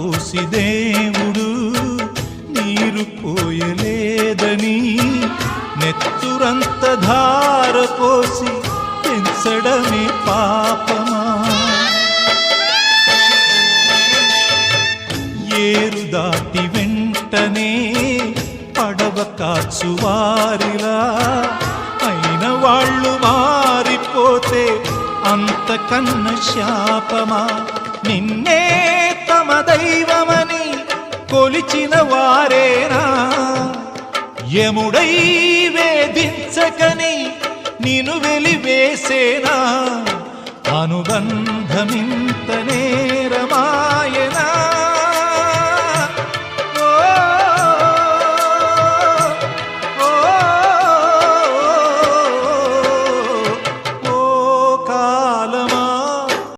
పోసి దేవుడు నీరు పోయలేదని నెత్తురంత ధార పోసి పెంచడమే పాపమా? ఏరు దాటి వెంటనే పడవ కాచువారిలా అయిన వాళ్ళు మారిపోతే అంతకన్న శాపమా? నిన్నే కొలిచిన వారేనా? యముడై వేధించకని నిను వెలివేసేనా? అనుబంధమింత